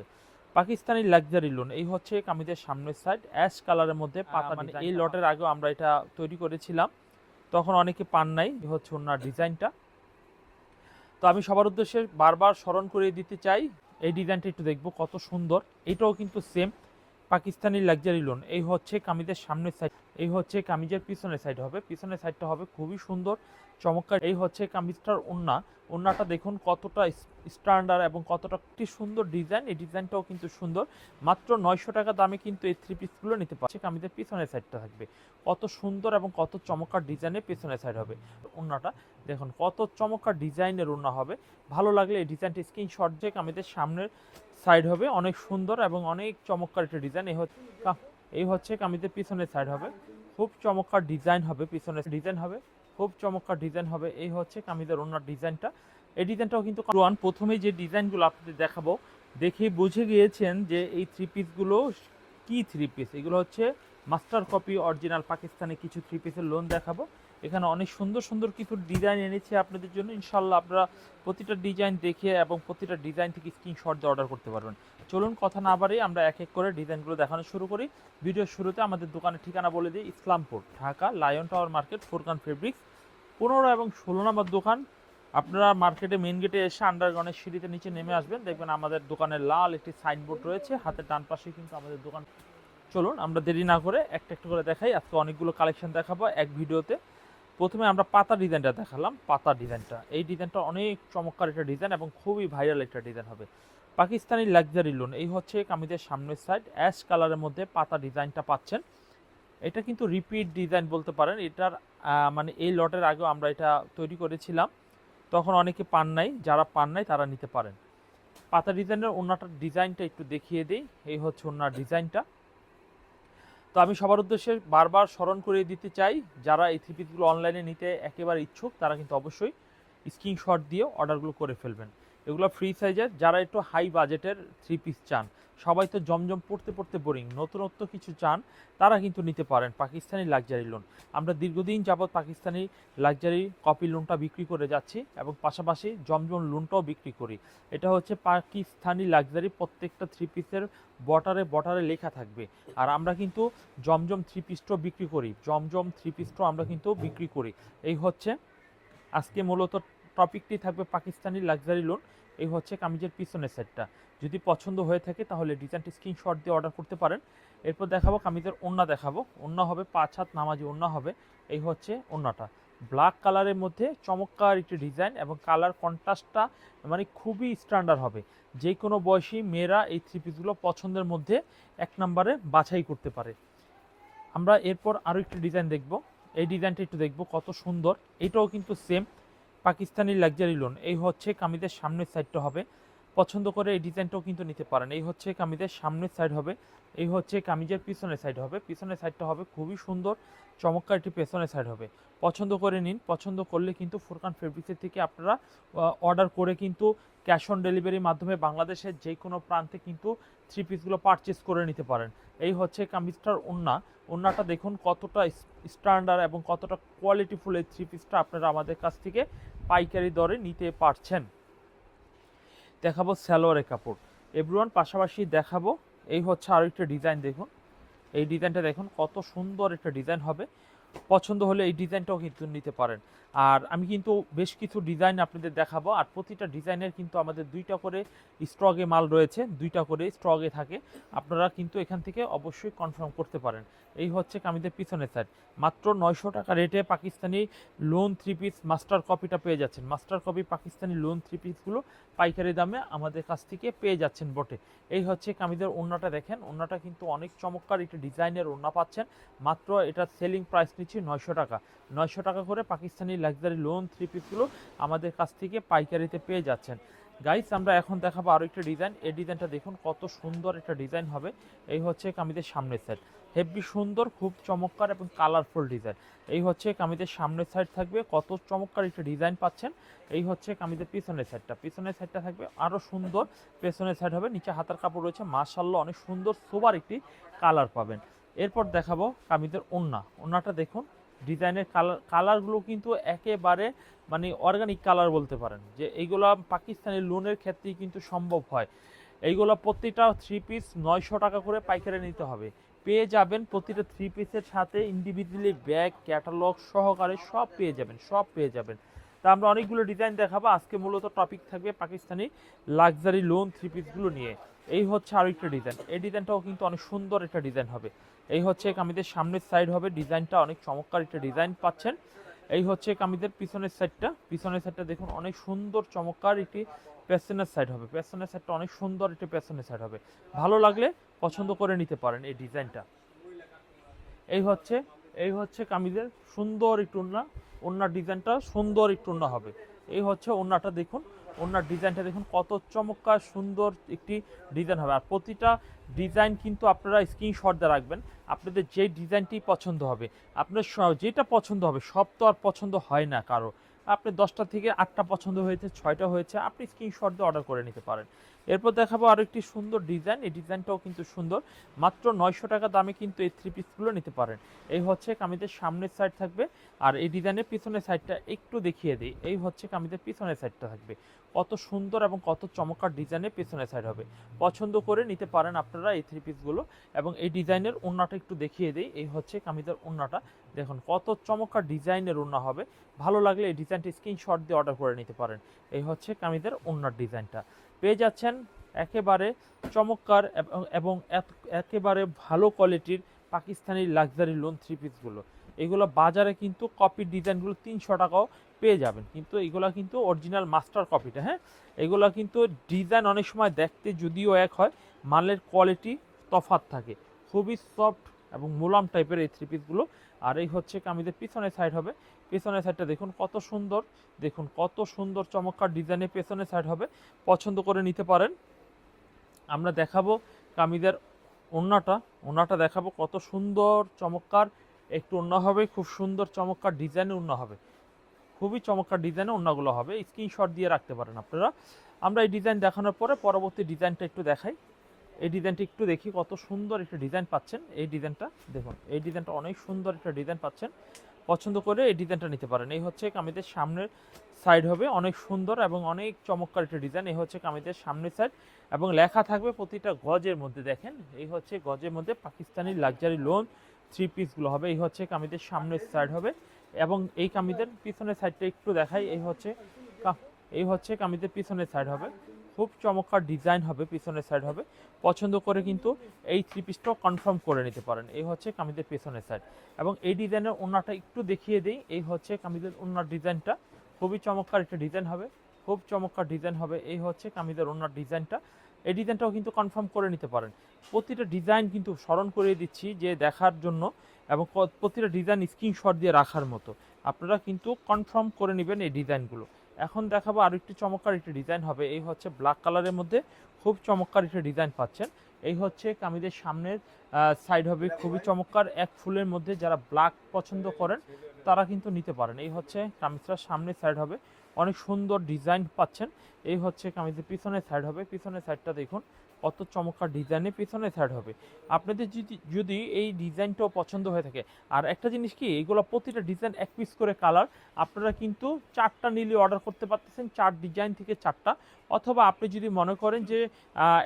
হবে। Pakistani luxury loan এই হচ্ছে কামিজের সামনের সাইড অ্যাশ কালারের মধ্যে পাতা মানে এই লটের আগেও আমরা এটা তৈরি করেছিলাম। তখন অনেকে পান নাই হচ্ছে ওনার ডিজাইনটা তো আমি সবার উদ্দেশ্যে বারবার স্মরণ করিয়ে দিতে চাই এই ডিজাইনটা একটু দেখব কত সুন্দর। এটাও কিন্তু সেম পাকিস্তানি লাক্সারি লোন এই হচ্ছে কামিজের সামনের সাইড এই হচ্ছে কামিজের পিছনের সাইড হবে। পিছনের সাইডটা হবে খুবই সুন্দর, চমৎকার। এই হচ্ছে কামিজটার ওন্না ওন্নাটা দেখুন কতটা স্ট্যান্ডার্ড এবং কতটা একটি সুন্দর ডিজাইন এই ডিজাইনটাও কিন্তু সুন্দর। মাত্র নয়শো টাকা দামে কিন্তু এই থ্রি পিসগুলো নিতে পারছে। কামিজের পিছনের সাইডটা থাকবে। কত সুন্দর এবং কত চমৎকার ডিজাইনের পেছনের সাইড হবে ওন্নাটা দেখুন কত চমৎকার ডিজাইনের ওন্না হবে। ভালো লাগলে এই ডিজাইনটা স্ক্রিনশট যে কামিজের সামনের সাইড হবে। অনেক সুন্দর এবং অনেক চমৎকার একটা ডিজাইন এই হচ্ছে এই হচ্ছে কামিজের পিছনের সাইড হবে। খুব চমৎকার ডিজাইন হবে পিছনে ডিজাইন হবে, খুব চমৎকার ডিজাইন হবে। এই হচ্ছে কামিজের ওনার ডিজাইনটা এই ডিজাইনটাও কিন্তু ওয়ান প্রথমে যে ডিজাইনগুলো আপনাদের দেখাবো, দেখে বুঝে গিয়েছেন যে এই থ্রি পিসগুলো কি থ্রি পিস এগুলো হচ্ছে মাস্টার কপি অরিজিনাল পাকিস্তানে কিছু থ্রি পিসের লোন দেখাবো। এখানে অনেক সুন্দর সুন্দর কিছু ডিজাইন এনেছি আপনাদের জন্য। ইনশাল্লাহ আপনারা প্রতিটা ডিজাইন দেখে এবং প্রতিটা ডিজাইন থেকে স্ক্রিনশট দিয়ে অর্ডার করতে পারবেন। চলুন কথা না বাড়িয়ে আমরা এক এক করে ডিজাইনগুলো দেখানো শুরু করি। ভিডিওর শুরুতে আমাদের দোকানের ঠিকানা বলে দিই, Islampur, Dhaka lion tower market Forkan fabrics পনেরো এবং ষোলো নম্বর দোকান। আপনারা মার্কেটে মেন গেটে এসে আন্ডারগ্রাউন্ডের সিঁড়িতে নিচে নেমে আসবেন। দেখবেন আমাদের দোকানের লাল একটি সাইনবোর্ড রয়েছে, হাতের ডান পাশে কিন্তু আমাদের দোকান। চলুন আমরা দেরি না করে একটা একটা করে দেখাই। আজকে অনেকগুলো কালেকশন দেখাবো এক ভিডিওতে প্রথমে আমরা পাতা ডিজাইনটা দেখালাম পাতা ডিজাইনটা। এই ডিজাইনটা অনেক চমৎকার একটা ডিজাইন এবং খুবই ভাইরাল একটা ডিজাইন হবে। পাকিস্তানি লাক্সারি লোন এই হচ্ছে কামিজের সামনের সাইড অ্যাশ কালারের মধ্যে পাতা ডিজাইনটা পাচ্ছেন। এটা কিন্তু রিপিট ডিজাইন বলতে পারেন, এটার মানে এই লটের আগেও আমরা এটা তৈরি করেছিলাম। তখন অনেকে পান নাই, যারা পান নাই তারা নিতে পারেন। পাতা ডিজাইনের ওনাটার ডিজাইনটা একটু দেখিয়ে দিই, এই হচ্ছে ওনার ডিজাইনটা। তো আমি সবার উদ্দেশ্যে বারবার স্মরণ করিয়ে দিতে চাই, যারা এই থ্রি পিসগুলো অনলাইনে নিতে একেবারে ইচ্ছুক, তারা কিন্তু অবশ্যই স্ক্রিনশট দিয়ে অর্ডারগুলো করে ফেলবেন। এগুলো ফ্রি সাইজের যারা একটু হাই বাজেটের থ্রি পিস চান। সবাই তো জমজম পড়তে পড়তে বোরিং নতুনত্ব কিছু চান, তারা কিন্তু নিতে পারেন পাকিস্তানি লাক্সারি লোন আমরা দীর্ঘদিন যাবৎ পাকিস্তানি লাক্সারি কপি লোনটা বিক্রি করে যাচ্ছি এবং পাশাপাশি জমজম লোনটাও বিক্রি করি। এটা হচ্ছে পাকিস্তানি লাক্সারি প্রত্যেকটা থ্রি পিসের বটারে বটারে লেখা থাকবে। আর আমরা কিন্তু জমজম থ্রি পিসটাও বিক্রি করি, জমজম থ্রি পিসটাও আমরা কিন্তু বিক্রি করি। এই হচ্ছে আজকে মূলত টপিকটি থাকবে পাকিস্তানি লাক্সারি লোন, এই হচ্ছে কামিজের পিছনের সেটটা। যদি পছন্দ হয়ে থাকে তাহলে ডিজাইনটি স্ক্রিনশট দিয়ে অর্ডার করতে পারেন। এরপর দেখাবো কামিজের ওন্না দেখাবো। ওন্না হবে পাঁচ হাত নামাজি ওন্না হবে, এই হচ্ছে ওন্নাটা ব্ল্যাক কালারের মধ্যে চমৎকার একটি ডিজাইন এবং কালার কন্ট্রাস্টটা মানে খুবই স্ট্যান্ডার্ড হবে। যে কোনো বয়সী মেয়েরা এই থ্রি পিসগুলো পছন্দের মধ্যে এক নম্বরে বাছাই করতে পারে। আমরা এরপর আরও একটি ডিজাইন দেখব। এই ডিজাইনটা একটু দেখব কত সুন্দর। এটাও কিন্তু সেম পাকিস্তানি লাক্সারি লোন এই হচ্ছে কামিজের সামনের সাইডটা হবে। পছন্দ করে এই ডিজাইনটাও কিন্তু নিতে পারেন। এই হচ্ছে কামিজের সামনের সাইড হবে। এই হচ্ছে কামিজের পিছনের সাইড হবে। পিছনের সাইডটা হবে খুবই সুন্দর, চমৎকার একটি পেছনের সাইড হবে। পছন্দ করে নিন। পছন্দ করলে কিন্তু ফুরকান ফেব্রিক্সের থেকে আপনারা অর্ডার করে কিন্তু ক্যাশ অন ডেলিভারির মাধ্যমে বাংলাদেশের যে কোনো প্রান্তে কিন্তু থ্রি পিসগুলো পারচেস করে নিতে পারেন। এই হচ্ছে কামিজটার ওন্না ওন্নাটা দেখুন কতটা স্ট্যান্ডার্ড এবং কতটা কোয়ালিটিফুল এই থ্রি পিসটা আপনারা আমাদের কাছ থেকে পাইকারি দরে নিতে পারছেন। দেখাবো স্যালোয়ারের কাপড়। এভরিওয়ান, পাশাপাশি দেখাবো, এই হচ্ছে আরও একটা ডিজাইন দেখুন। এই ডিজাইনটা দেখুন, কত সুন্দর একটা ডিজাইন হবে। পছন্দ হলে এই ডিজাইনটাও কিন্তু নিতে পারেন। আর আমি কিন্তু বেশ কিছু ডিজাইন আপনাদের দেখাবো, আর প্রতিটা ডিজাইনের কিন্তু আমাদের দুইটা করে স্ট্রগে মাল রয়েছে, দুইটা করে স্ট্রগে থাকে। আপনারা কিন্তু এখান থেকে অবশ্যই কনফার্ম করতে পারেন। এই হচ্ছে কামিদের পিছনের সাইড মাত্র নয়শো টাকা রেটে Pakistani lawn three piece master কপিটা পেয়ে যাচ্ছেন। Master copy Pakistani lawn three পিসগুলো পাইকারি দামে আমাদের কাছ থেকে পেয়ে যাচ্ছেন বটে। এই হচ্ছে কামিদের ওড়নাটা দেখেন। ওড়নাটা কিন্তু অনেক চমৎকার একটি ডিজাইনের ওড়না পাচ্ছেন। মাত্র এটা সেলিং প্রাইস নিচ্ছি নয়শো টাকা। নয়শো টাকা করে পাকিস্তানি লাক্সারি লোন থ্রি পিসগুলো আমাদের কাছ থেকে পাইকারিতে পেয়ে যাচ্ছেন। গাইস আমরা এখন দেখাবো আরও একটা ডিজাইন এই ডিজাইনটা দেখুন, কত সুন্দর একটা ডিজাইন হবে। এই হচ্ছে কামিদের সামনের সাইড হেভি সুন্দর, খুব চমৎকার এবং কালারফুল ডিজাইন এই হচ্ছে কামিদের সামনের সাইড থাকবে। কত চমৎকার একটা ডিজাইন পাচ্ছেন। এই হচ্ছে কামিদের পিছনের সাইডটা পিছনের সাইডটা থাকবে আরও সুন্দর। পেছনের সাইড হবে। নিচে হাতার কাপড় রয়েছে। মাশাল্লাহ অনেক সুন্দর সোবার একটি কালার পাবেন। এরপর দেখাবো কামিদের ওন্না। ওন্নাটা দেখুন, ডিজাইনের কালার, কালারগুলো কিন্তু একেবারে মানে অর্গানিক কালার বলতে পারেন। যে এইগুলো পাকিস্তানি লোনের ক্ষেত্রেই কিন্তু সম্ভব হয়। এইগুলো প্রতিটা থ্রি পিস নয়শো টাকা করে পাইকারি নিতে হবে। পেয়ে যাবেন প্রতিটা থ্রি পিসের সাথে ইন্ডিভিজুয়ালি ব্যাগ ক্যাটালগ সহকারে সব পেয়ে যাবেন, সব পেয়ে যাবেন। তা আমরা অনেকগুলো ডিজাইন দেখাবো। আজকে মূলত টপিক থাকবে পাকিস্তানি লাক্সারি লোন থ্রি পিসগুলো নিয়ে। এই হচ্ছে আরও একটা ডিজাইন এই ডিজাইনটাও কিন্তু অনেক সুন্দর একটা ডিজাইন হবে। এই হচ্ছে কামিদের সামনের সাইড হবে। ডিজাইনটা অনেক চমৎকার একটা ডিজাইন পাচ্ছেন। এই হচ্ছে কামিদের পিছনের সাইডটা পিছনের সাইডটা দেখুন, অনেক সুন্দর, চমৎকার একটি পেছনের সাইড হবে। পেছনের সাইডটা অনেক সুন্দর একটি পেছনের সাইড হবে। ভালো লাগলে পছন্দ করে নিতে পারেন এই ডিজাইনটা। এই হচ্ছে এই হচ্ছে কামিজের সুন্দর একটু ওন্না ওন্নার ডিজাইনটা সুন্দর একটু ওন্না হবে। এই হচ্ছে ওন্নাটা দেখুন। ওন্নার ডিজাইনটা দেখুন, কত চমৎকার সুন্দর একটি ডিজাইন হবে। আর প্রতিটা ডিজাইন কিন্তু আপনারা স্ক্রিনশট দিয়ে রাখবেন। আপনাদের যে ডিজাইনটি পছন্দ হবে, আপনার যেটা পছন্দ হবে, সব তো আর পছন্দ হয় না কারও। আপনি দশটা থেকে আটটা পছন্দ হয়েছে, ছয়টা হয়েছে, আপনি স্ক্রিনশট দিয়ে অর্ডার করে নিতে পারেন। এরপর দেখাবো আরও একটি সুন্দর ডিজাইন এই ডিজাইনটাও কিন্তু সুন্দর। মাত্র নয়শো টাকা দামে কিন্তু এই থ্রি পিসগুলো নিতে পারেন। এই হচ্ছে কামিজের সামনের সাইড থাকবে, আর এই ডিজাইনের পিছনের সাইডটা একটু দেখিয়ে দিই। এই হচ্ছে কামিজের পিছনের সাইডটা থাকবে। কত সুন্দর এবং কত চমৎকার ডিজাইনের পিছনের সাইড হবে। পছন্দ করে নিতে পারেন আপনারা এই থ্রি পিসগুলো এবং এই ডিজাইনের ওড়নাটা একটু দেখিয়ে দিই। এই হচ্ছে কামিজের ওড়নাটা। দেখুন কত চমৎকার ডিজাইনের ওড়না হবে। ভালো লাগলে এই ডিজাইনটি স্ক্রিনশট দিয়ে অর্ডার করে নিতে পারেন। এই হচ্ছে কামিজের ওড়নার ডিজাইনটা। পেয়ে যাচ্ছেন একেবারে চমৎকার এবং- একেবারে ভালো কোয়ালিটির পাকিস্তানি লাক্সারি লোন থ্রি পিসগুলো এগুলো বাজারে কিন্তু কপির ডিজাইনগুলো তিনশো টাকাও পেয়ে যাবেন। কিন্তু এগুলো কিন্তু অরিজিনাল মাস্টার কপিটা হ্যাঁ? এগুলো কিন্তু ডিজাইন অনেক সময় দেখতে যদিও এক হয়, মালের কোয়ালিটি তফাৎ থাকে। খুবই সফট এবং মোলাম টাইপের এই থ্রি পিসগুলো আর এই হচ্ছে কামিজের পিছনের সাইড হবে। পেছনের সাইডটা দেখুন কত সুন্দর। দেখুন কত সুন্দর চমৎকার ডিজাইনের পেছনের সাইড হবে। পছন্দ করে নিতে পারেন। আমরা দেখাবো কামিজের ওন্নাটা। ওন্নাটা দেখাবো কত সুন্দর, চমৎকার একটু ওন্না হবে, খুব সুন্দর চমৎকার ডিজাইনের অন্য হবে। খুবই চমৎকার ডিজাইনে অন্যগুলো হবে। স্ক্রিনশট দিয়ে রাখতে পারেন আপনারা। আমরা এই ডিজাইন দেখানোর পরে পরবর্তী ডিজাইনটা একটু দেখাই। এই ডিজাইনটা একটু দেখি, কত সুন্দর একটা ডিজাইন পাচ্ছেন। এই ডিজাইনটা দেখুন, এই ডিজাইনটা অনেক সুন্দর একটা ডিজাইন পাচ্ছেন। পছন্দ করে এই ডিজাইনটা নিতে পারেন। এই হচ্ছে কামিজের সামনের সাইড হবে, অনেক সুন্দর এবং অনেক চমৎকার একটা ডিজাইন। এই হচ্ছে কামিজের সামনের সাইড এবং লেখা থাকবে প্রতিটা গজের মধ্যে। দেখেন, এই হচ্ছে গজের মধ্যে পাকিস্তানি লাক্সারি লোন থ্রি পিসগুলো হবে, এই হচ্ছে কামিজের সামনের সাইড হবে এবং এই কামিজের পিছনের সাইডটা একটু দেখাই, এই হচ্ছে এই হচ্ছে কামিজের পিছনের সাইড হবে। খুব চমৎকার ডিজাইন হবে পিছনের সাইড হবে। পছন্দ করে কিন্তু এই থ্রি পিসটাও কনফার্ম করে নিতে পারেন, এই হচ্ছে কামিজের পিছনের সাইড এবং এই ডিজাইনের ওনাটা একটু দেখিয়ে দিই, এই হচ্ছে কামিজের ওনার ডিজাইনটা খুবই চমৎকার একটা ডিজাইন হবে, খুব চমৎকার ডিজাইন হবে, এই হচ্ছে কামিজের ওনার ডিজাইনটা এই ডিজাইনটাও কিন্তু কনফার্ম করে নিতে পারেন। প্রতিটা ডিজাইন কিন্তু স্মরণ করিয়ে দিচ্ছি যে দেখার জন্য এবং প্রতিটা ডিজাইন স্ক্রিনশট দিয়ে রাখার মতো। আপনারা কিন্তু কনফার্ম করে নেবেন এই ডিজাইনগুলো এখন দেখাবো আরও একটি চমৎকার একটি ডিজাইন হবে। এই হচ্ছে ব্ল্যাক কালারের মধ্যে খুব চমৎকার একটা ডিজাইন পাচ্ছেন। এই হচ্ছে কামিজের সামনের সাইড হবে খুবই চমৎকার। এক ফুলের মধ্যে যারা ব্ল্যাক পছন্দ করেন, তারা কিন্তু নিতে পারেন। এই হচ্ছে কামিজটার সামনের সাইড হবে। অনেক সুন্দর ডিজাইন পাচ্ছেন। এই হচ্ছে কামিজের পিছনের সাইড হবে। পিছনের সাইডটা দেখুন, কত চমৎকার ডিজাইনে পিছনের সাইড হবে। আপনাদের যদি যদি এই ডিজাইনটাও পছন্দ হয়ে থাকে, আর একটা জিনিস কি, এগুলো প্রতিটা ডিজাইন এক পিস করে কালার আপনারা কিন্তু চারটা নিলে অর্ডার করতে পারতেছেন, চার ডিজাইন থেকে চারটা। অথবা আপনি যদি মনে করেন যে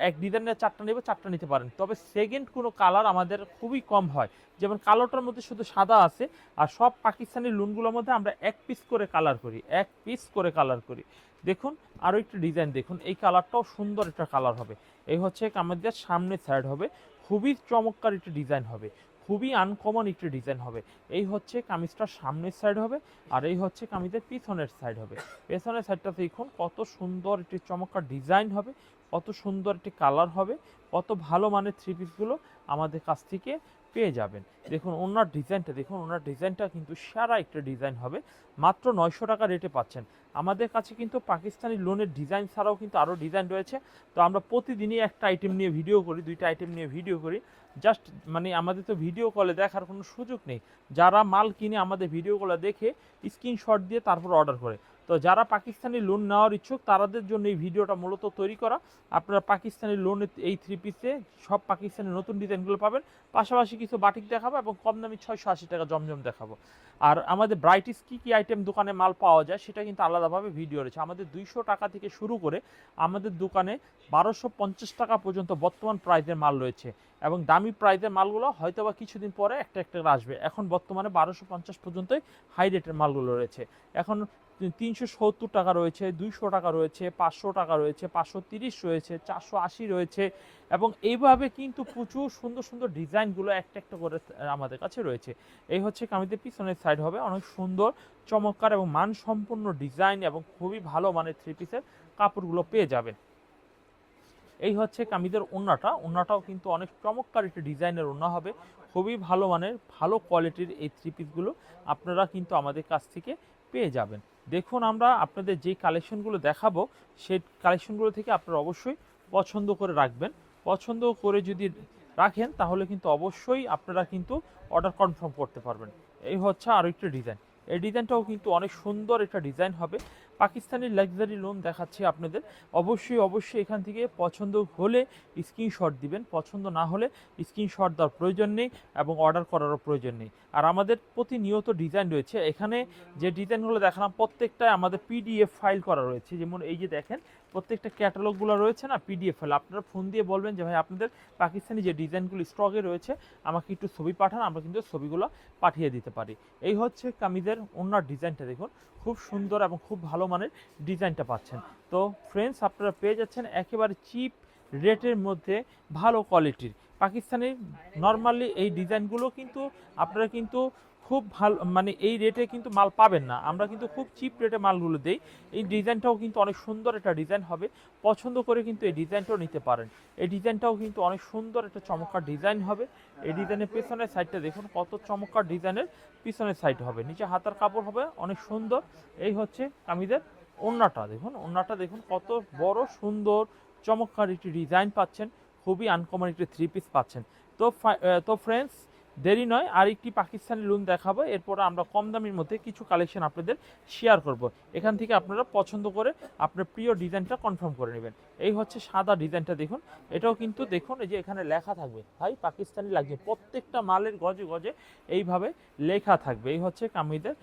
এক ডিজাইনের চারটা নেবে, চারটা নিতে পারেন। তবে সেকেন্ড কোনো কালার আমাদের খুবই কম হয়। যেমন কালোটার মধ্যে শুধু সাদা আছে, আর সব পাকিস্তানি লুনগুলোর মধ্যে আমরা এক পিস করে কালার করি, এক পিস করে কালার করি। দেখুন আরও একটু ডিজাইন দেখুন। এই কালারটাও সুন্দর একটা কালার হবে। এই হচ্ছে আমাদের সামনের সাইড হবে। খুবই চমৎকার একটি ডিজাইন হবে। খুবই আনকমন একটি ডিজাইন হবে। এই হচ্ছে কামিজটার সামনের সাইড হবে আর এই হচ্ছে কামিজের পিছনের সাইড হবে। পেছনের সাইডটা দেখুন, কত সুন্দর একটি চমৎকার ডিজাইন হবে, কত সুন্দর একটি কালার হবে, কত ভালো মানের থ্রি পিসগুলো আমাদের কাছ থেকে পেয়ে যাবেন। দেখুন, ওনার ডিজাইনটা দেখুন, ওনার ডিজাইনটা কিন্তু সারা একটা ডিজাইন হবে। মাত্র নয়শো টাকা রেটে পাচ্ছেন। আমাদের কাছে কিন্তু পাকিস্তানি লোনের ডিজাইন ছাড়াও কিন্তু আরও ডিজাইন রয়েছে। তো আমরা প্রতিদিনই একটা আইটেম নিয়ে ভিডিও করি, দুইটা আইটেম নিয়ে ভিডিও করি। জাস্ট মানে আমাদের তো ভিডিও কলে দেখার কোনো সুযোগ নেই। যারা মাল কিনে আমাদের ভিডিও কলে দেখে স্ক্রিনশট দিয়ে তারপর অর্ডার করে। তো যারা পাকিস্তানি লোন নেওয়ার ইচ্ছুক তাদের জন্য এই ভিডিওটা মূলত তৈরি করা। আপনারা পাকিস্তানি লোন এই থ্রি পিসে সব পাকিস্তানি নতুন ডিজাইনগুলো পাবেন। পাশাপাশি কিছু বাটিক দেখাবো এবং কম দামি ছয়শো আশি টাকা জমজম দেখাবো। আর আমাদের ব্রাইটিস কী কী আইটেম দোকানে মাল পাওয়া যায়, সেটা কিন্তু আলাদাভাবে ভিডিও রয়েছে। আমাদের দুইশো টাকা থেকে শুরু করে আমাদের দোকানে বারোশো পঞ্চাশ টাকা পর্যন্ত বর্তমান প্রাইজের মাল রয়েছে। এবং দামি প্রাইজের মালগুলো হয়তো বা কিছুদিন পরে একটা একটা আসবে। এখন বর্তমানে বারোশো পঞ্চাশ পর্যন্তই হাই রেটের মালগুলো রয়েছে। এখন তিনশো সত্তর টাকা রয়েছে, দুইশো টাকা রয়েছে, পাঁচশো টাকা রয়েছে, পাঁচশো তিরিশ রয়েছে, চারশো আশি রয়েছে এবং এইভাবে কিন্তু প্রচুর সুন্দর সুন্দর ডিজাইনগুলো একটা একটা করে আমাদের কাছে রয়েছে। এই হচ্ছে কামিজের পিছনের সাইড হবে, অনেক সুন্দর, চমৎকার এবং মানসম্পন্ন ডিজাইন এবং খুবই ভালো মানের থ্রি পিসের কাপড়গুলো পেয়ে যাবেন। এই হচ্ছে কামিজের ওন্নাটা, ওন্নাটাও কিন্তু অনেক চমৎকার একটি ডিজাইনের ওন্না হবে, খুবই ভালো মানের, ভালো কোয়ালিটির এই থ্রি পিসগুলো আপনারা কিন্তু আমাদের কাছ থেকে পেয়ে যাবেন। দেখুন, আমরা আপনাদের যে কালেকশনগুলো দেখাবো, সেই কালেকশনগুলো থেকে আপনারা অবশ্যই পছন্দ করে রাখবেন। পছন্দ করে যদি রাখেন, তাহলে কিন্তু অবশ্যই আপনারা কিন্তু অর্ডার কনফার্ম করতে পারবেন। এই হচ্ছে আরও একটা ডিজাইন এই ডিজাইনটাও কিন্তু অনেক সুন্দর একটা ডিজাইন হবে। পাকিস্তানি লাক্সারি লোন দেখাচ্ছি আপনাদের। অবশ্যই অবশ্যই এখান থেকে পছন্দ হলে স্ক্রিনশট দিবেন, পছন্দ না হলে স্ক্রিনশট দেওয়ার প্রয়োজন নেই এবং অর্ডার করারও প্রয়োজন নেই। আর আমাদের প্রতিনিয়ত ডিজাইন রয়েছে। এখানে যে ডিজাইনগুলো দেখালাম প্রত্যেকটাই আমাদের পিডিএফ ফাইল করা রয়েছে। যেমন এই যে দেখেন প্রত্যেকটা ক্যাটালগুলো রয়েছে না পিডিএফ ফাইল আপনারা ফোন দিয়ে বলবেন যে, ভাই, আপনাদের পাকিস্তানি যে ডিজাইনগুলো স্টকে রয়েছে, আমাকে একটু ছবি পাঠান, আমরা কিন্তু ছবিগুলো পাঠিয়ে দিতে পারি। এই হচ্ছে কামিজের ওনার ডিজাইনটা দেখুন। খুব সুন্দর এবং খুব ভালো মানের ডিজাইনটা পাচ্ছেন। তো ফ্রেন্ডস আপনারা পেয়ে যাচ্ছেন একেবারে চিপ রেটের মধ্যে ভালো কোয়ালিটির পাকিস্তানি নর্মালি এই ডিজাইনগুলো কিন্তু, আপনারা কিন্তু খুব ভালো মানে এই রেটে কিন্তু মাল পাবেন না। আমরা কিন্তু খুব চিপ রেটে মালগুলো দেই। এই ডিজাইনটাও কিন্তু অনেক সুন্দর একটা ডিজাইন হবে। পছন্দ করে কিন্তু এই ডিজাইনটাও নিতে পারেন। এই ডিজাইনটাও কিন্তু অনেক সুন্দর একটা চমৎকার ডিজাইন হবে। এই ডিজাইনের পেছনের সাইডটা দেখুন, কত চমৎকার ডিজাইনের পিছনের সাইড হবে। নিচে হাতার কাপড় হবে, অনেক সুন্দর। এই হচ্ছে কামিজের ওন্নাটা দেখুন ওন্নাটা দেখুন, কত বড়, সুন্দর, চমৎকার একটি ডিজাইন পাচ্ছেন। খুবই আনকমন একটি থ্রি পিস পাচ্ছেন। তো তো ফ্রেন্ডস দেরি নয় আর একটি পাকিস্তানি লুন দেখাবো। এরপর আমরা কম দামের মধ্যে কিছু কালেকশন আপনাদের শেয়ার করব। এখান থেকে আপনারা পছন্দ করে আপনার প্রিয় ডিজাইনটা কনফার্ম করে নেবেন। এই হচ্ছে সাদা ডিজাইনটা দেখুন। এটাও কিন্তু দেখুন, এই যে এখানে লেখা থাকবে। ভাই, পাকিস্তানি লাগবে প্রত্যেকটা মালের গজে গজে এইভাবে লেখা থাকবে। এই হচ্ছে কামিদের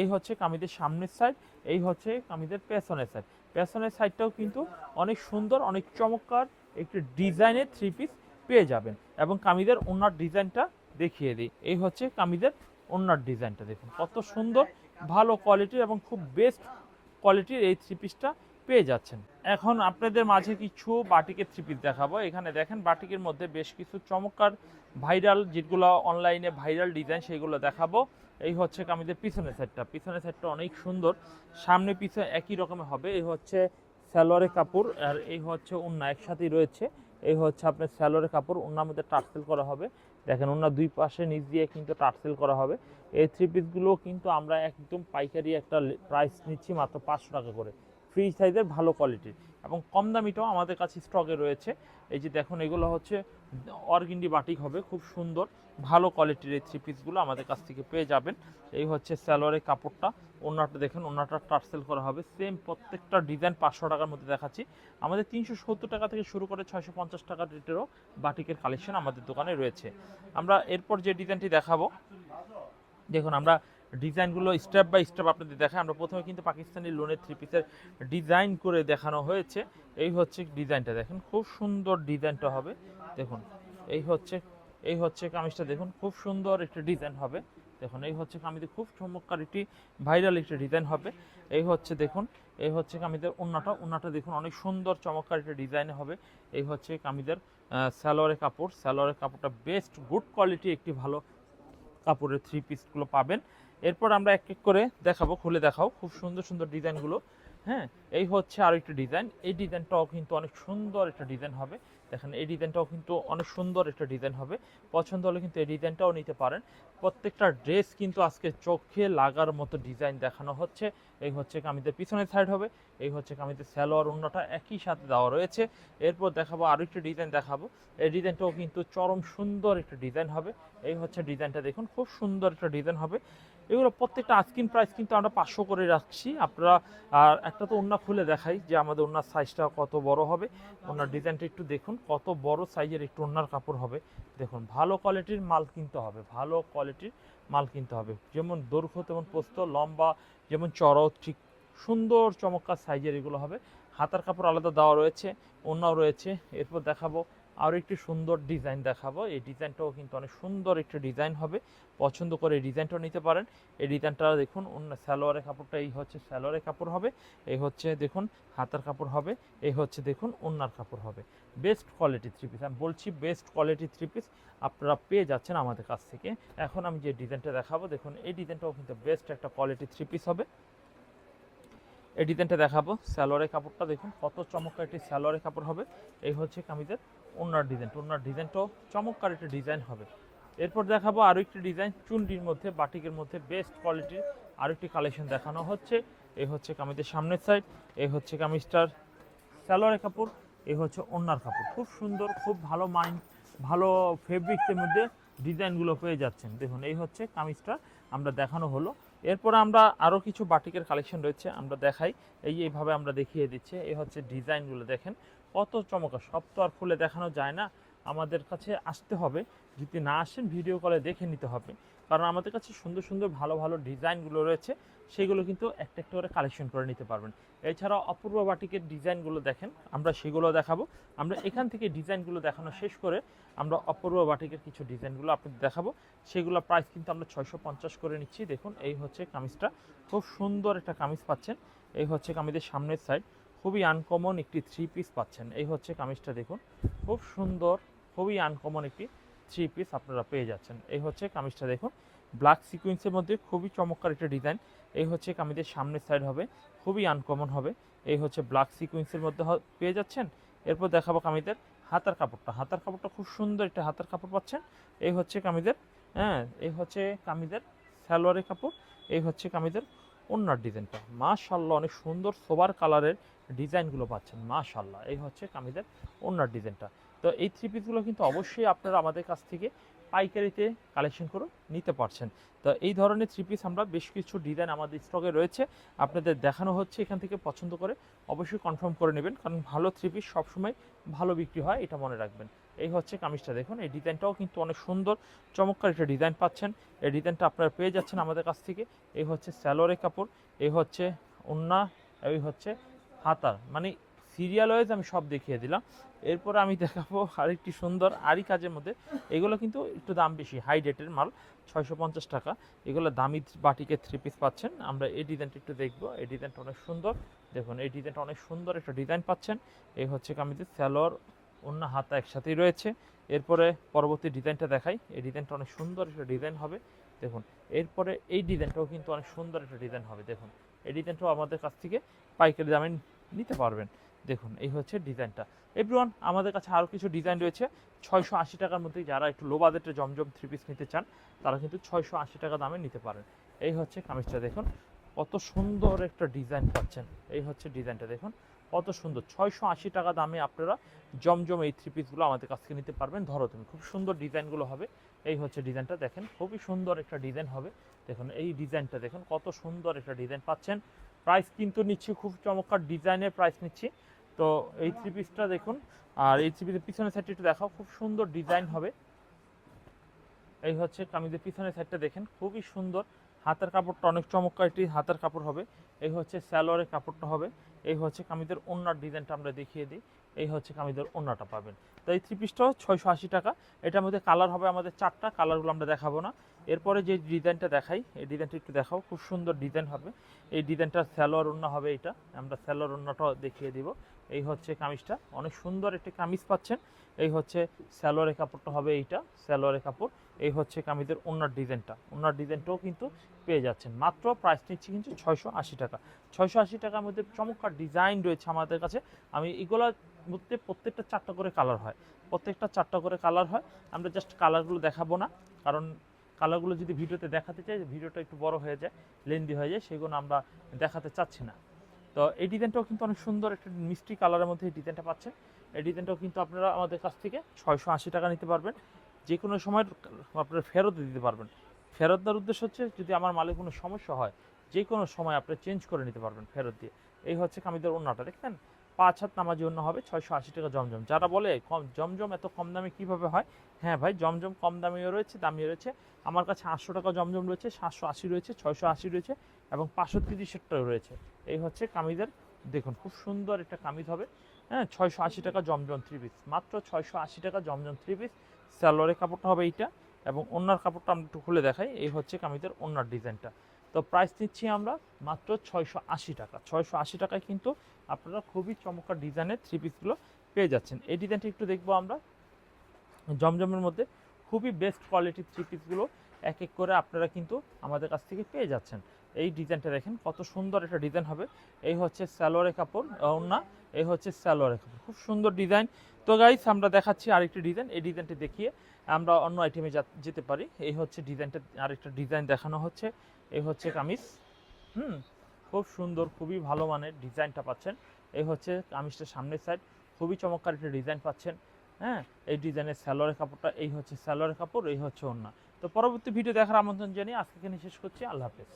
এই হচ্ছে কামিদের সামনের সাইড এই হচ্ছে কামিদের পেছনের সাইড পেছনের সাইডটাও কিন্তু অনেক সুন্দর, অনেক চমৎকার একটি ডিজাইনের থ্রি পিস পেয়ে যাবেন। এবং কামিদের ওনার ডিজাইনটা দেখিয়ে দিই। এই হচ্ছে কামিজের ওনার ডিজাইনটা, দেখুন। কত সুন্দর, ভালো কোয়ালিটির এবং খুব বেস্ট কোয়ালিটির এই থ্রি পিসটা পেয়ে যাচ্ছেন। এখন আপনাদের মাঝে কিছু বাটিকের থ্রি পিস দেখাবো। এখানে দেখেন বাটিকের মধ্যে বেশ কিছু চমৎকার ভাইরাল যেগুলো অনলাইনে ভাইরাল ডিজাইন সেগুলো দেখাবো। এই হচ্ছে কামিজের পিছনের সাইডটা পিছনের সাইডটা অনেক সুন্দর। সামনে পিছনে একই রকমের হবে। এই হচ্ছে সালোয়ারের কাপড় আর এই হচ্ছে ওন্না একসাথেই রয়েছে। এই হচ্ছে আপনার স্যালোয়ারের কাপড় ওনার মধ্যে টার্সেল করা হবে। দেখেন ওনার দুই পাশে নিচ দিয়ে কিন্তু টার্সেল করা হবে। এই থ্রি পিসগুলো কিন্তু আমরা একদম পাইকারি একটা প্রাইস নিচ্ছি মাত্র পাঁচশো টাকা করে। ফ্রি সাইজের ভালো কোয়ালিটির এবং কম দামিটাও আমাদের কাছে স্টকে রয়েছে। এই যে দেখুন, এগুলো হচ্ছে, অর্গিন্ডি বাটিক হবে, খুব সুন্দর, ভালো কোয়ালিটির এই থ্রি পিসগুলো আমাদের কাছ থেকে পেয়ে যাবেন। এই হচ্ছে স্যালোয়ারের কাপড়টা ওনাটা দেখেন ওনাটা টার্সেল করা হবে সেম প্রত্যেকটা ডিজাইন পাঁচশো টাকার মধ্যে দেখাচ্ছি। আমাদের তিনশো সত্তর টাকা থেকে শুরু করে ছয়শো পঞ্চাশ টাকা রেটেরও বাটিকের কালেকশন আমাদের দোকানে রয়েছে। আমরা এরপর যে ডিজাইনটি দেখাবো, দেখুন, আমরা ডিজাইনগুলো স্টেপ বাই স্টেপ আপনাদের দেখাই আমরা প্রথমে কিন্তু পাকিস্তানি লোনের থ্রি পিসের ডিজাইন করে দেখানো হয়েছে। এই হচ্ছে ডিজাইনটা দেখেন, খুব সুন্দর ডিজাইনটা হবে। দেখুন, এই হচ্ছে এই হচ্ছে কামিজটা দেখুন, খুব সুন্দর একটা ডিজাইন হবে। দেখুন, এই হচ্ছে কামিজে খুব চমৎকার একটি ভাইরাল একটি ডিজাইন হবে। এই হচ্ছে দেখুন, এই হচ্ছে কামিজের ওন্নাটা ওন্নাটা দেখুন, অনেক সুন্দর চমৎকার একটা ডিজাইন হবে। এই হচ্ছে কামিজের স্যালোয়ারের কাপড়। স্যালোয়ারের কাপড়টা বেস্ট গুড কোয়ালিটি একটি ভালো কাপড়ের থ্রি পিসগুলো পাবেন। এরপর আমরা এক এক করে দেখাবো, খুলে দেখাও। খুব সুন্দর সুন্দর ডিজাইনগুলো। হ্যাঁ এই হচ্ছে আর একটা ডিজাইন। এই ডিজাইনটাও কিন্তু অনেক সুন্দর একটা ডিজাইন হবে। দেখেন, এই ডিজাইনটাও কিন্তু অনেক সুন্দর একটা ডিজাইন হবে। পছন্দ হলে কিন্তু এই ডিজাইনটাও নিতে পারেন। প্রত্যেকটা ড্রেস কিন্তু আজকে চোখে লাগার মতো ডিজাইন দেখানো হচ্ছে। এই হচ্ছে কামিজের পিছনের সাইড হবে। এই হচ্ছে কামিজের স্যালোয়ার অন্যটা একই সাথে দেওয়া রয়েছে। এরপর দেখাবো আরও একটা ডিজাইন দেখাবো। এই ডিজাইনটাও কিন্তু চরম সুন্দর একটা ডিজাইন হবে। এই হচ্ছে ডিজাইনটা দেখুন, খুব সুন্দর একটা ডিজাইন হবে। এগুলো প্রত্যেকটা আস্কিন প্রাইস কিন্তু আমরা পাঁচশো করে রাখছি। আপনারা, আর একটা তো ওন্না খুলে দেখাই যে আমাদের ওনার সাইজটা কত বড় হবে। ওনার ডিজাইনটা একটু দেখুন, কত বড় সাইজের একটু ওনার কাপড় হবে। দেখুন, ভালো কোয়ালিটির মাল কিনতে হবে, ভালো কোয়ালিটির মাল কিনতে হবে। যেমন দৈর্ঘ্য তেমন পোস্ত লম্বা, যেমন চড়াও ঠিক সুন্দর চমৎকার সাইজের এগুলো হবে। হাতার কাপড় আলাদা দেওয়া রয়েছে অন্যও রয়েছে। এরপর দেখাবো আরও একটি সুন্দর ডিজাইন দেখাবো। এই ডিজাইনটাও কিন্তু অনেক সুন্দর একটি ডিজাইন হবে। পছন্দ করে এই ডিজাইনটাও নিতে পারেন। এই ডিজাইনটা দেখুন, অন্য সালোয়ারের কাপড়টা, এই হচ্ছে স্যালোয়ারের কাপড় হবে, এই হচ্ছে দেখুন হাতার কাপড় হবে, এই হচ্ছে দেখুন ওন্নার কাপড় হবে। Best quality three piece. আমি বলছি বেস্ট কোয়ালিটি থ্রি পিস, আপনারা পেয়ে যাচ্ছেন আমাদের কাছ থেকে। এখন আমি যে ডিজাইনটা দেখাবো, দেখুন, এই ডিজাইনটাও কিন্তু বেস্ট একটা কোয়ালিটি থ্রি পিস হবে। এই ডিজাইনটা দেখাবো স্যালোয়ারের কাপড়টা দেখুন, কত চমৎকার একটি সালোয়ারের কাপড় হবে। এই হচ্ছে কামিজের ওনার ডিজাইন ওনার ডিজাইনটাও চমৎকার একটা ডিজাইন হবে। এরপর দেখাবো আরও একটি ডিজাইন চুনডির মধ্যে, বাটিকের মধ্যে বেস্ট কোয়ালিটির আরও একটি কালেকশন দেখানো হচ্ছে। এই হচ্ছে কামিজের সামনের সাইড এই হচ্ছে কামিজটার সালোয়ারের কাপড় এই হচ্ছে ওনার কাপড়। খুব সুন্দর, খুব ভালো মাইন্ড ভালো ফেব্রিক্সের মধ্যে ডিজাইনগুলো পেয়ে যাচ্ছেন। দেখুন, এই হচ্ছে কামিজটা আমরা দেখানো হলো। এরপর আমরা আরও কিছু বাটিকের কালেকশন রয়েছে, আমরা দেখাই। এই এইভাবে আমরা দেখিয়ে দিচ্ছি। এই হচ্ছে ডিজাইনগুলো দেখেন কত চমৎকার। সব তো আর খুলে দেখানো যায় না। আমাদের কাছে আসতে হবে। যদি না আসেন ভিডিও কলে দেখে নিতে হবে। কারণ আমাদের কাছে সুন্দর সুন্দর, ভালো ভালো ডিজাইনগুলো রয়েছে। সেগুলো কিন্তু একটা একটা করে কালেকশন করে নিতে পারবেন। এছাড়া অপূর্ব বাটিকের ডিজাইনগুলো দেখেন। আমরা সেগুলো দেখাবো। আমরা এখান থেকে ডিজাইনগুলো দেখানো শেষ করে আমরা অপূর্ব বাটিকের কিছু ডিজাইনগুলো আপনাদের দেখাবো। সেগুলো প্রাইস কিন্তু আমরা ছয়শো পঞ্চাশ করে নিচ্ছি। দেখুন, এই হচ্ছে কামিজটা। খুব সুন্দর একটা কামিজ পাচ্ছেন। এই হচ্ছে কামিজের সামনের সাইড খুবই আনকমন একটি থ্রি পিস পাচ্ছেন। এই হচ্ছে কামিজটা দেখুন। খুব সুন্দর, খুবই আনকমন একটি থ্রি পিস আপনারা পেয়ে যাচ্ছেন। এই হচ্ছে কামিজটা দেখুন। ব্ল্যাক সিকুয়েন্সের মধ্যে খুবই চমৎকার একটা ডিজাইন এই হচ্ছে কামিজের সামনের সাইড হবে, খুবই আনকমন হবে। এই হচ্ছে ব্ল্যাক সিকুয়েন্সের মধ্যে পেয়ে যাচ্ছেন। এরপর দেখাবো কামিজের হাতার কাপড়টা। হাতার কাপড়টা খুব সুন্দর একটা হাতার কাপড় পাচ্ছেন। এই হচ্ছে কামিজের হ্যাঁ এই হচ্ছে কামিজের সালোয়ারের কাপড়। এই হচ্ছে কামিজের ওনার ডিজাইনটা মাশাল্লাহ অনেক সুন্দর সোবার কালারের ডিজাইনগুলো পাচ্ছেন মাশাল্লাহ এই হচ্ছে কামিজের ওনার ডিজাইনটা। তো এই থ্রি পিসগুলো কিন্তু অবশ্যই আপনারা আমাদের কাছ থেকে পাইকারিতে কালেকশন করে নিতে পারছেন। তো এই ধরনের থ্রি পিস আমরা বেশ কিছু ডিজাইন আমাদের স্টকে রয়েছে। আপনাদের দেখানো হচ্ছে, এখান থেকে পছন্দ করে অবশ্যই কনফার্ম করে নেবেন, কারণ ভালো থ্রি পিস সবসময় ভালো বিক্রি হয়, এটা মনে রাখবেন। এই হচ্ছে কামিজটা, দেখুন, এই ডিজাইনটাও কিন্তু অনেক সুন্দর, চমৎকার একটা ডিজাইন পাচ্ছেন। এই ডিজাইনটা আপনারা পেয়ে যাচ্ছেন আমাদের কাছ থেকে। এই হচ্ছে স্যালোয়ারের কাপড়, এই হচ্ছে ওন্না এই হচ্ছে হাতার মানে সিরিয়াল ওয়াইজ আমি সব দেখিয়ে দিলাম। এরপরে আমি দেখাবো আরেকটি সুন্দর আরি কাজের মধ্যে। এগুলো কিন্তু একটু দাম বেশি হাই রেটের মাল, ছয়শো পঞ্চাশ টাকা। এগুলো দামি বাটিকে থ্রি পিস পাচ্ছেন। আমরা এই ডিজাইনটা একটু দেখব। এই ডিজাইনটা অনেক সুন্দর। দেখুন, এই ডিজাইনটা অনেক সুন্দর একটা ডিজাইন পাচ্ছেন। এই হচ্ছে কামিজের স্যালোয়ার অন্য হাতা একসাথেই রয়েছে। এরপরে পরবর্তী ডিজাইনটা দেখাই। এই ডিজাইনটা অনেক সুন্দর একটা ডিজাইন হবে। দেখুন, এরপরে এই ডিজাইনটাও কিন্তু অনেক সুন্দর একটা ডিজাইন হবে। দেখুন, এই ডিজাইনটাও আমাদের কাছ থেকে পাইকারি দামে নিতে পারবেন। দেখুন, এই হচ্ছে ডিজাইনটা। এভরিওয়ান আমাদের কাছে আরও কিছু ডিজাইন রয়েছে। ছয়শো আশি টাকার মধ্যে যারা একটু লো বাজেটে জমজম থ্রি পিস নিতে চান, তারা কিন্তু ছয়শো আশি টাকা দামে নিতে পারেন। এই হচ্ছে কামিজটা, দেখুন। কত সুন্দর একটা ডিজাইন পাচ্ছেন। এই হচ্ছে ডিজাইনটা, দেখুন। কত সুন্দর। ছয়শো আশি টাকা দামে আপনারা জমজম এই থ্রি পিসগুলো আমাদের কাছ থেকে নিতে পারবেন। ধরো তুমি, খুব সুন্দর ডিজাইনগুলো হবে। এই হচ্ছে ডিজাইনটা, দেখেন। খুবই সুন্দর একটা ডিজাইন হবে। দেখুন, এই ডিজাইনটা, দেখুন, কত সুন্দর একটা ডিজাইন পাচ্ছেন। প্রাইস কিন্তু নিচ্ছি, খুব চমৎকার ডিজাইনের প্রাইস নিচ্ছি। তো এই থ্রি পিসটা দেখুন, আর এই থ্রি পিসের পিছনের সাইডটা একটু দেখাও, খুব সুন্দর ডিজাইন হবে। এই হচ্ছে কামিজের পিছনের সাইডটা দেখেন, খুবই সুন্দর। হাতের কাপড়টা অনেক চমৎকার, একটি হাতের কাপড় হবে। এই হচ্ছে স্যালোয়ারের কাপড়টা হবে। এই হচ্ছে কামিজের ওনার ডিজাইনটা আমরা দেখিয়ে দিই। এই হচ্ছে কামিজের ওনাটা পাবেন। তো এই থ্রি পিসটাও ছয়শো আশি টাকা। এটার মধ্যে কালার হবে আমাদের চারটা কালারগুলো আমরা দেখাবো না। এরপরে যে ডিজাইনটা দেখাই, এই ডিজাইনটা একটু দেখাও, খুব সুন্দর ডিজাইন হবে। এই ডিজাইনটার স্যালোয়ার ওন্না হবে এটা। আমরা স্যালোয়ার ওন্নাটাও দেখিয়ে দিব। এই হচ্ছে কামিজটা। অনেক সুন্দর একটি কামিজ পাচ্ছেন। এই হচ্ছে স্যালোয়ারের কাপড়টা হবে এইটা, স্যালোয়ারের কাপড়। এই হচ্ছে কামিজের ওনার ডিজাইনটা। ওনার ডিজাইনটাও কিন্তু পেয়ে যাচ্ছেন। মাত্র প্রাইস নিচ্ছি কিন্তু ছয়শো আশি টাকা। ছয়শো আশি টাকার মধ্যে চমৎকার ডিজাইন রয়েছে আমাদের কাছে। আমি এগুলোর মধ্যে প্রত্যেকটা চারটা করে কালার হয়। প্রত্যেকটা চারটা করে কালার হয়। আমরা জাস্ট কালারগুলো দেখাবো না। কারণ কালারগুলো যদি ভিডিওতে দেখাতে চাই, ভিডিওটা একটু বড় হয়ে যায়, লেন্দি হয়ে যায়, সেগুলো আমরা দেখাতে চাচ্ছি না। তো এই ডিজাইনটাও কিন্তু অনেক সুন্দর একটা মিষ্টি কালারের মধ্যে এই ডিজাইনটা পাচ্ছেন। এই ডিজাইনটাও কিন্তু আপনারা আমাদের কাছ থেকে ছয়শো আশি টাকা নিতে পারবেন। যে কোনো সময় আপনারা ফেরত দিতে পারবেন। ফেরত দেওয়ার উদ্দেশ্য হচ্ছে যদি আমার মালে কোনো সমস্যা হয় যে কোনো সময় আপনি চেঞ্জ করে নিতে পারবেন ফেরত দিয়ে। এই হচ্ছে কামিজের অন্যটা দেখছেন? পাঁচ হাত নামাজি জন্য হবে, ছয়শো আশি টাকা জমজম। যারা বলে, কম, জমজম এত কম দামে কীভাবে হয়? হ্যাঁ ভাই, জমজম কম দামিও রয়েছে দামিও রয়েছে। আমার কাছে আটশো টাকা জমজম রয়েছে, সাতশো আশি রয়েছে, ছয়শো আশি রয়েছে এবং পাঁচশো তিরিশেরটাও রয়েছে। এই হচ্ছে কামিজের, দেখুন খুব সুন্দর একটা কামিজ হবে। হ্যাঁ ছয়শো আশি টাকা জমজম থ্রি পিস মাত্র ছয়শো আশি টাকা জমজম থ্রি পিস স্যালোয়ারের কাপড়টা হবে এইটা এবং অন্যার কাপড়টা আমরা একটু খুলে দেখাই। এই হচ্ছে কামিজের অন্যার ডিজাইনটা। তো প্রাইস নিচ্ছি আমরা মাত্র ছয়শো আশি টাকা। ছয়শো আশি টাকায় কিন্তু আপনারা খুবই চমৎকার ডিজাইনের থ্রি পিসগুলো পেয়ে যাচ্ছেন। এই ডিজাইনটা একটু দেখব আমরা। জমজমের মধ্যে খুবই বেস্ট কোয়ালিটির থ্রি পিসগুলো এক এক করে আপনারা কিন্তু আমাদের কাছ থেকে পেয়ে যাচ্ছেন। এই ডিজাইনটা দেখেন কত সুন্দর একটা ডিজাইন হবে। এই হচ্ছে স্যালোয়ারের কাপড় না এই হচ্ছে স্যালোয়ারের কাপড়। খুব সুন্দর ডিজাইন তো গাইস আমরা দেখাচ্ছি আরেকটি ডিজাইন এই ডিজাইনটি দেখিয়ে আমরা অন্য আইটেমে যেতে পারি। এই হচ্ছে ডিজাইনটা আরেকটা ডিজাইন দেখানো হচ্ছে। এই হচ্ছে কামিজ। হুম। খুব সুন্দর, খুবই ভালো মানের ডিজাইনটা পাচ্ছেন। এই হচ্ছে কামিজটা সামনের সাইড খুবই চমৎকার একটা ডিজাইন পাচ্ছেন। হ্যাঁ এই ডিজাইনের স্যালোয়ারের কাপড়টা, এই হচ্ছে স্যালোয়ারের কাপড়, এই হচ্ছে অন্য তো পরবর্তী ভিডিও দেখার আমন্ত্রণ জানিয়ে আজকে এখানে শেষ করছি। আল্লাহ হাফেজ।